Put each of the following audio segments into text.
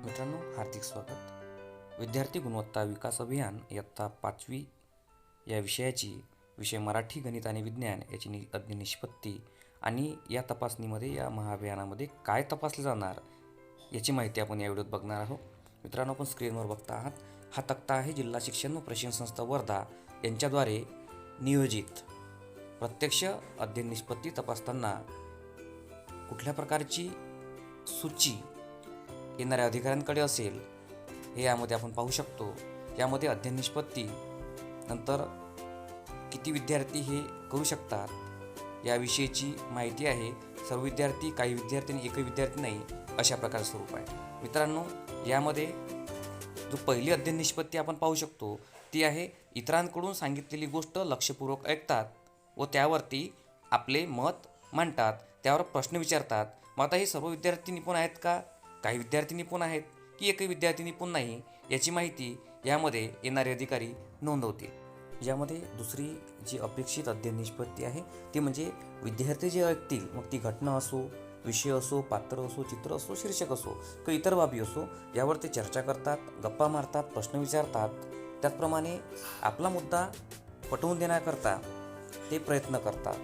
मित्रांनो हार्दिक स्वागत. विद्यार्थी गुणवत्ता विकास अभियान इयत्ता पाचवी या विषयाची विषय मराठी गणित आणि विज्ञान याची नि अज्ञ निष्पत्ती आणि या तपासणीमध्ये या महाअभियानामध्ये काय तपासले जाणार याची माहिती आपण या व्हिडिओत बघणार आहोत. मित्रांनो आपण स्क्रीनवर बघता आहात हा तक्ता आहे जिल्हा शिक्षण व प्रशिक्षण संस्था वर्धा यांच्याद्वारे नियोजित. प्रत्यक्ष अध्ययन निष्पत्ती तपासताना कुठल्या प्रकारची सूची येणाऱ्या अधिकाऱ्यांकडे असेल हे यामध्ये आपण पाहू शकतो. यामध्ये अध्ययन निष्पत्ती नंतर किती विद्यार्थी हे करू शकतात याविषयीची माहिती आहे. सर्व विद्यार्थी काही विद्यार्थी आणि एकही विद्यार्थी नाही अशा प्रकारचं स्वरूप आहे. मित्रांनो यामध्ये जो पहिली अध्ययन निष्पत्ती आपण पाहू शकतो ती आहे इतरांकडून सांगितलेली गोष्ट लक्षपूर्वक ऐकतात व त्यावरती आपले मत मांडतात त्यावर प्रश्न विचारतात. मग आता हे सर्व विद्यार्थी निपुण आहेत का? काही विद्यार्थी निपुण आहेत की एकही विद्यार्थी निपुण नाही याची माहिती यामध्ये येणारे अधिकारी नोंदवतील. यामध्ये दुसरी जी अपेक्षित अध्ययन निष्पत्ती आहे ती म्हणजे विद्यार्थी जे ऐकतील मग ती घटना असो विषय असो पात्र असो चित्र असो शीर्षक असो किंवा इतर बाबी असो यावर ते चर्चा करतात गप्पा मारतात प्रश्न विचारतात. त्याचप्रमाणे आपला मुद्दा पटवून देण्याकरता ते प्रयत्न करतात.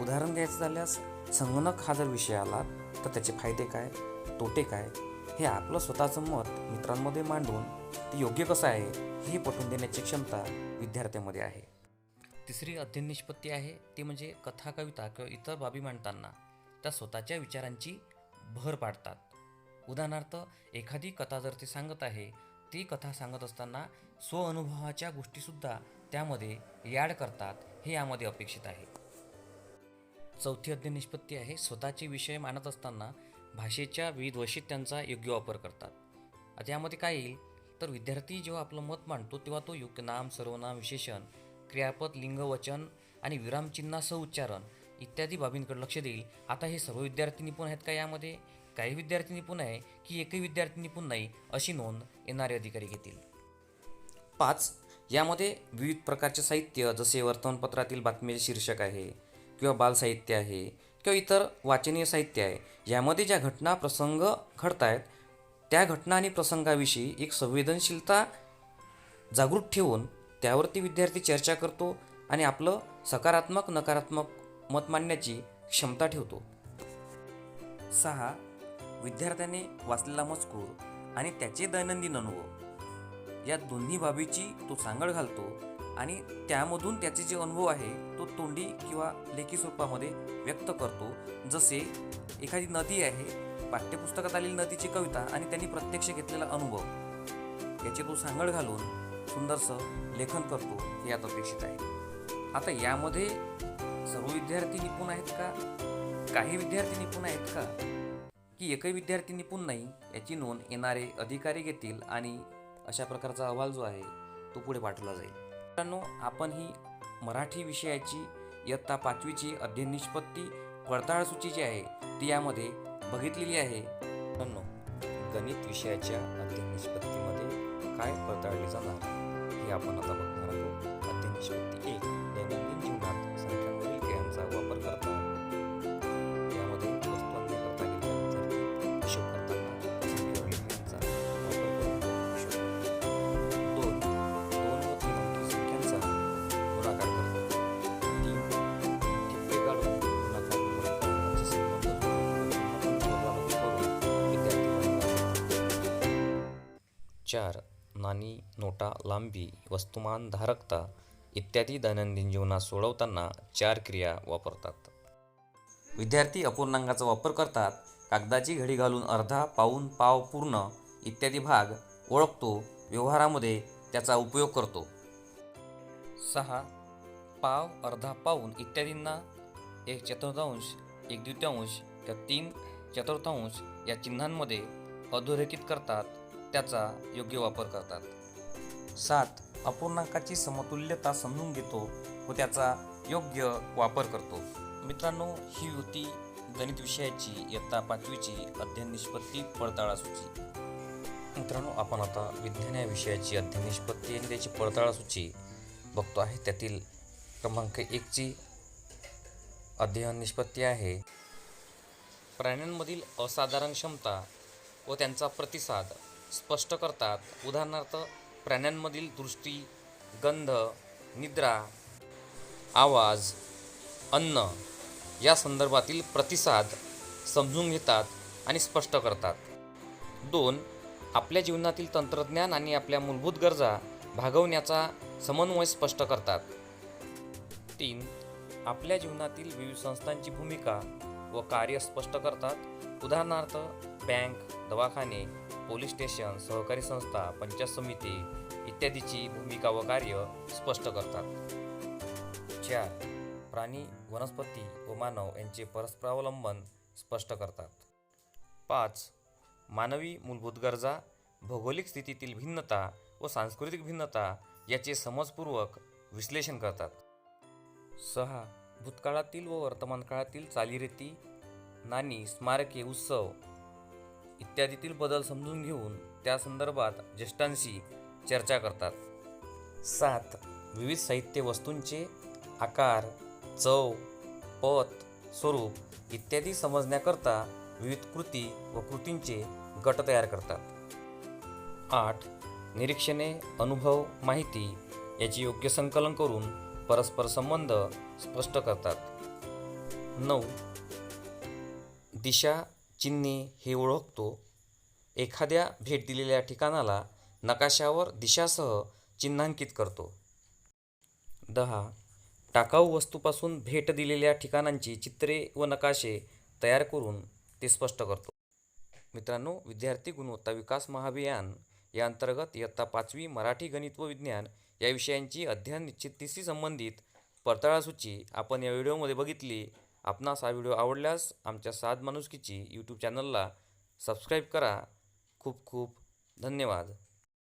उदाहरण द्यायचं झाल्यास संगणक हा जर विषय आला तर त्याचे फायदे काय? तोटे काय? हे आपलं स्वतःचं मत मित्रांमध्ये मांडून ते योग्य कसं आहे हे पटवून देण्याची क्षमता विद्यार्थ्यांमध्ये आहे. तिसरी अध्ययन निष्पत्ती आहे ती म्हणजे कथा कविता किंवा इतर बाबी मांडताना त्या स्वतःच्या विचारांची भर पाडतात. उदाहरणार्थ एखादी कथा जर ते सांगत आहे ती कथा सांगत असताना स्वअनुभवाच्या गोष्टीसुद्धा त्यामध्ये याड करतात हे यामध्ये अपेक्षित आहे. चौथी अध्यय निष्पत्ती आहे. स्वतःचे विषय मानत असताना भाषेच्या विविध वैशिष्ट्यांचा योग्य वापर करतात. आता यामध्ये काय येईल? तर विद्यार्थी जेव्हा आपलं मत मांडतो तेव्हा तो योग्य नाम सर्वनाम विशेषण क्रियापद लिंग वचन आणि विरामचिन्हासह उच्चारण इत्यादी बाबींकडे लक्ष देईल. आता हे सर्व विद्यार्थी निपुण आहेत का यामध्ये? काही विद्यार्थी निपुण आहे की एकही विद्यार्थी निपुण नाही अशी नोंद येणारे अधिकारी घेतील. पाच. यामध्ये विविध प्रकारचे साहित्य जसे वर्तमानपत्रातील बातमीचे शीर्षक आहे. किंवा बालसाहित्य आहे किंवा इतर वाचनीय साहित्य आहे यामध्ये ज्या घटना प्रसंग घडत आहेत त्या घटना आणि प्रसंगाविषयी एक संवेदनशीलता जागृत ठेवून त्यावरती विद्यार्थी चर्चा करतो आणि आपलं सकारात्मक नकारात्मक मत मांडण्याची क्षमता ठेवतो. सहा विद्यार्थ्याने वाचलेला मजकूर आणि त्याचे दैनंदिन अनुभव. या दोन्ही बाबीची तो सांगड घालतो आणि त्यामधून त्याचे जे अनुभव आहे तो तोंडी किंवा लेखी स्वरूपामध्ये व्यक्त करतो. जसे एखादी नदी आहे पाठ्यपुस्तकात आलेली नदीची कविता आणि त्यांनी प्रत्यक्ष घेतलेला अनुभव. याची तो सांगड घालून सुंदरसं लेखन करतो हे यात अपेक्षित आहे. आता यामध्ये सर्व विद्यार्थी निपुण आहेत का? काही विद्यार्थी निपुण आहेत का? की एकही विद्यार्थी निपुण नाही याची नोंद येणारे अधिकारी घेतील आणि अशा प्रकारचा अहवाल जो आहे तो पुढे पाठवला जाईल. मित्रांनो आपण ही मराठी विषयाची इयत्ता पाचवीची अध्ययन निष्पत्ती पडताळ सूची जी आहे ती यामध्ये बघितलेली आहे. मित्रांनो गणित विषयाच्या अध्ययन निष्पत्तीमध्ये काय पडताळले जाणार हे आपण आता बघणार आहोत. अध्ययन निष्पत्ती एक. चार नाणी नोटा लांबी वस्तुमान धारकता इत्यादी दैनंदिन जीवनात सोडवताना चार क्रिया वापरतात. विद्यार्थी अपूर्णांकाचा वापर करतात. कागदाची घडी घालून अर्धा पाऊन पाव पूर्ण इत्यादी भाग ओळखतो व्यवहारामध्ये त्याचा उपयोग करतो. सहा पाव अर्धा पाऊन इत्यादींना एक चतुर्थांश एक द्वितीयांश या तीन चतुर्थांश या चिन्हांमध्ये अधोरेखित करतात. त्याचा योग्य वापर करतात. सात अपूर्णांकाची समतुल्यता समजून घेतो व त्याचा योग्य वापर करतो. मित्रांनो ही होती गणित विषयाची इयत्ता पाचवीची अध्ययन निष्पत्ती पडताळा सूची मित्रांनो आपण आता विज्ञान या विषयाची अध्ययन निष्पत्ती आणि त्याची पडताळा सूची बघतो आहे. त्यातील क्रमांक एकची अध्ययन निष्पत्ती आहे. प्राण्यांमधील असाधारण क्षमता व त्यांचा प्रतिसाद. स्पष्ट करतात. उदाहरणार्थ प्राण्यांमधील दृष्टी गंध निद्रा आवाज अन्न या संदर्भातील प्रतिसाद समजून घेतात आणि स्पष्ट करतात. दोन आपल्या जीवनातील तंत्रज्ञान आणि आपल्या मूलभूत गरजा भागवण्याचा समन्वय स्पष्ट करतात. तीन आपल्या जीवनातील विविध संस्थांची भूमिका व कार्य स्पष्ट करतात. उदाहरणार्थ बँक दवाखाने पोलीस स्टेशन सहकारी संस्था पंचायत समिती इत्यादीची भूमिका व कार्य स्पष्ट करतात. चार प्राणी वनस्पती व मानव यांचे परस्परावलंबन स्पष्ट करतात. पाच मानवी मूलभूत गरजा भौगोलिक स्थितीतील भिन्नता व सांस्कृतिक भिन्नता याचे समजपूर्वक विश्लेषण करतात. सहा भूतकाळातील व वर्तमान काळातील चालीरीती नाणी स्मारके उत्सव इत्यादीतील बदल समजून घेऊन त्या संदर्भात ज्येष्ठांशी चर्चा करतात. सात. विविध साहित्य वस्तूंचे आकार चव पत स्वरूप इत्यादी समजण्याकरता विविध कृती व कृतींचे गट तयार करतात. आठ. निरीक्षणे अनुभव माहिती याचे योग्य संकलन करून परस्पर संबंध स्पष्ट करतात. नऊ. दिशा चिन्हे हे ओळखतो. एखाद्या भेट दिलेल्या ठिकाणाला नकाशावर दिशासह चिन्हांकित करतो. दहा. टाकाऊ वस्तूपासून भेट दिलेल्या ठिकाणांची चित्रे व नकाशे तयार करून ते स्पष्ट करतो. मित्रांनो विद्यार्थी गुणवत्ता विकास महाभियान या अंतर्गत इयत्ता पाचवी मराठी गणित व विज्ञान या विषयांची अध्ययन निश्चितीशी संबंधित पडताळासूची आपण या व्हिडिओमध्ये बघितली. आपणास हा व्हिडिओ आवडल्यास आमच्या साध माणुसकीची यूट्यूब चॅनलला सबस्क्राईब करा. खूप खूप धन्यवाद.